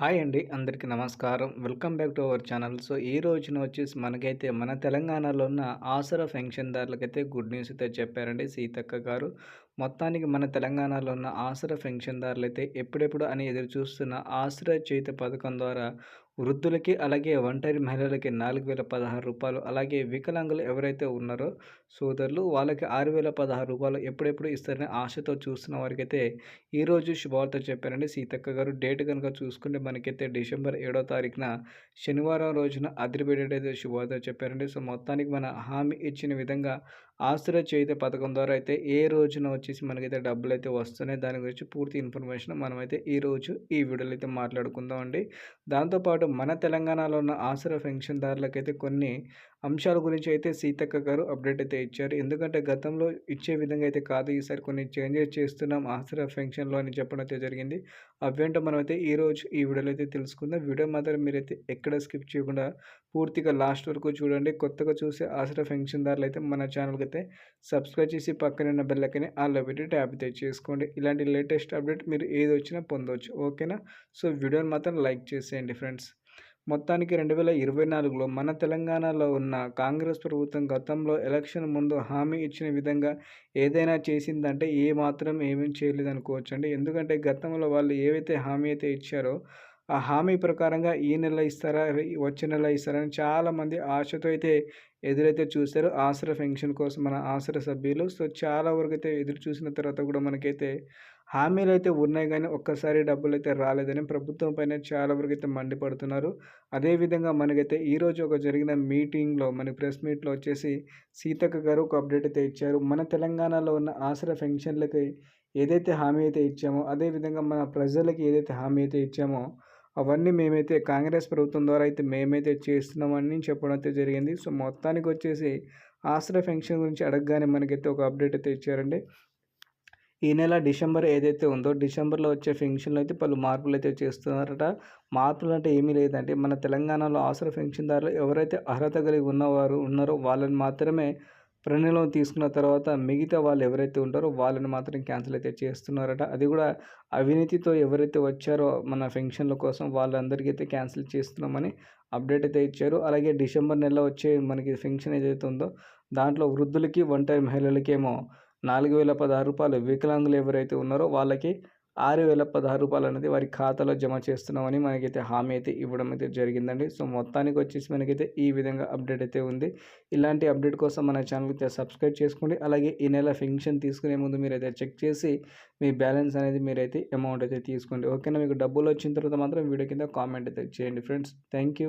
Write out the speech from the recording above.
Hi అండి అందరికీ నమస్కారం. Welcome back to our channel. So ఈ రోజున వచ్చేసి మనకైతే మన తెలంగాణలో ఉన్న ఆసరా పెన్షన్దారులకైతే గుడ్ న్యూస్ అయితే చెప్పారండి సీతక్క గారు. మొత్తానికి మన తెలంగాణలో ఉన్న ఆసరా పెన్షన్దారులు అయితే ఎప్పుడెప్పుడు అని ఎదురు చూస్తున్న ఆసరా చేత పథకం ద్వారా వృద్ధులకి అలాగే ఒంటరి మహిళలకి నాలుగు వేల పదహారు రూపాయలు అలాగే వికలాంగులు ఎవరైతే ఉన్నారో సోదరులు వాళ్ళకి ఆరు వేల పదహారు రూపాయలు ఎప్పుడెప్పుడు ఇస్తారని ఆశతో చూస్తున్న వారికైతే ఈరోజు శుభవార్త చెప్పారండి. సీతక్క గారు డేట్ కనుక చూసుకుంటే మనకైతే డిసెంబర్ ఏడో తారీఖున శనివారం రోజున అదిరిపెట్టేటైతే శుభవార్త చెప్పారండి. సో మొత్తానికి మన హామీ ఇచ్చిన విధంగా ఆశ్రయ చేత పథకం ద్వారా అయితే ఏ రోజున వచ్చేసి మనకైతే డబ్బులు అయితే వస్తున్నాయి దాని గురించి పూర్తి ఇన్ఫర్మేషన్ మనమైతే ఈరోజు ఈ వీడియోలో అయితే మాట్లాడుకుందాం అండి దాంతోపాటు మన తెలంగాణలో ఉన్న ఆసరా పెన్షన్దారులకైతే కొన్ని అంశాల గురించి అయితే సీతక్క గారు అప్డేట్ అయితే ఇచ్చారు. ఎందుకంటే గతంలో ఇచ్చే విధంగా అయితే కాదు. ఈసారి కొన్ని చేంజెస్ చేస్తున్నాం ఆసరా పెన్షన్లో అని చెప్పడం అయితే జరిగింది. అవేంటో మనమైతే ఈరోజు ఈ వీడియోలో అయితే తెలుసుకుందాం. వీడియో మాత్రం మీరైతే ఎక్కడ స్కిప్ చేయకుండా పూర్తిగా లాస్ట్ వరకు చూడండి. కొత్తగా చూసే ఆసరా పెన్షన్దారులు అయితే మన ఛానల్కి అయితే సబ్స్క్రైబ్ చేసి పక్కన ఉన్న బెల్లకని ఆల్లో పెట్టి ట్యాప్ అయితే చేసుకోండి. ఇలాంటి లేటెస్ట్ అప్డేట్ మీరు ఏది వచ్చినా పొందవచ్చు ఓకేనా? సో వీడియోని మాత్రం లైక్ చేసేయండి ఫ్రెండ్స్. మొత్తానికి రెండు వేల ఇరవై నాలుగులో మన తెలంగాణలో ఉన్న కాంగ్రెస్ ప్రభుత్వం గతంలో ఎలక్షన్ ముందు హామీ ఇచ్చిన విధంగా ఏదైనా చేసిందంటే ఏ మాత్రం ఏమీ చేయలేదు అనుకోవచ్చు అండి ఎందుకంటే గతంలో వాళ్ళు ఏవైతే హామీ అయితే ఇచ్చారో ఆ హామీ ప్రకారంగా ఈ నెల ఇస్తారా వచ్చే నెల ఇస్తారని చాలామంది ఆశతో అయితే ఎదురైతే చూశారు. ఆసరా ఫెన్షన్ కోసం మన ఆసరా సభ్యులు. సో చాలా వరకు అయితే ఎదురు చూసిన తర్వాత కూడా మనకైతే హామీలు అయితే ఉన్నాయి కానీ ఒక్కసారి డబ్బులు అయితే రాలేదని ప్రభుత్వం పైన చాలా వరకు అయితే మండిపడుతున్నారు అదేవిధంగా మనకైతే ఈరోజు ఒక జరిగిన మీటింగ్లో మన ప్రెస్ మీట్లో వచ్చేసి సీతక్క గారు ఒక అప్డేట్ అయితే ఇచ్చారు. మన తెలంగాణలో ఉన్న ఆసరా ఫెన్షన్లకి ఏదైతే హామీ అయితే ఇచ్చామో అదేవిధంగా మన ప్రజలకి ఏదైతే హామీ అయితే ఇచ్చామో అవన్నీ మేమైతే కాంగ్రెస్ ప్రభుత్వం ద్వారా అయితే మేమైతే చేస్తున్నామని చెప్పడం అయితే జరిగింది. సో మొత్తానికి వచ్చేసి ఆసరా ఫెన్షన్ గురించి అడగగానే మనకైతే ఒక అప్డేట్ అయితే ఇచ్చారండి. ఈ నెల డిసెంబర్ ఏదైతే ఉందో డిసెంబర్లో వచ్చే ఫెన్షన్లో అయితే పలు మార్పులు అయితే చేస్తున్నారట. మార్పులు అంటే ఏమీ లేదంటే మన తెలంగాణలో ఆసరా ఫెన్షన్దారులు ఎవరైతే అర్హత కలిగి ఉన్నవారు ఉన్నారో వాళ్ళని మాత్రమే ప్రణిలో తీసుకున్న తర్వాత మిగతా వాళ్ళు ఎవరైతే ఉంటారో వాళ్ళని మాత్రం క్యాన్సిల్ అయితే చేస్తున్నారట. అది కూడా అవినీతితో ఎవరైతే వచ్చారో మన ఫెన్షన్ల కోసం వాళ్ళందరికీ అయితే క్యాన్సిల్ చేస్తున్నామని అప్డేట్ అయితే ఇచ్చారు. అలాగే డిసెంబర్ నెలలో వచ్చే మనకి ఫెన్షన్ ఏదైతే ఉందో దాంట్లో వృద్ధులకి ఒంటరి మహిళలకేమో నాలుగు వేల పదహారు రూపాయలు వికలాంగులు ఎవరైతే ఉన్నారో వాళ్ళకి ఆరు వేల పదహారు రూపాయలు అనేది వారి ఖాతాలో జమ చేస్తున్నామని మనకైతే హామీ అయితే ఇవ్వడం అయితే జరిగిందండి. సో మొత్తానికి వచ్చేసి మనకైతే ఈ విధంగా అప్డేట్ అయితే ఉంది. ఇలాంటి అప్డేట్ కోసం మన ఛానల్కి సబ్స్క్రైబ్ చేసుకోండి. అలాగే ఈ నెల ఫెన్షన్ తీసుకునే ముందు మీరైతే చెక్ చేసి మీ బ్యాలెన్స్ అనేది మీరైతే అమౌంట్ అయితే తీసుకోండి. ఓకేనా? మీకు డబ్బులు వచ్చిన తర్వాత మాత్రం వీడియో కింద కామెంట్ అయితే చేయండి ఫ్రెండ్స్. Thank you.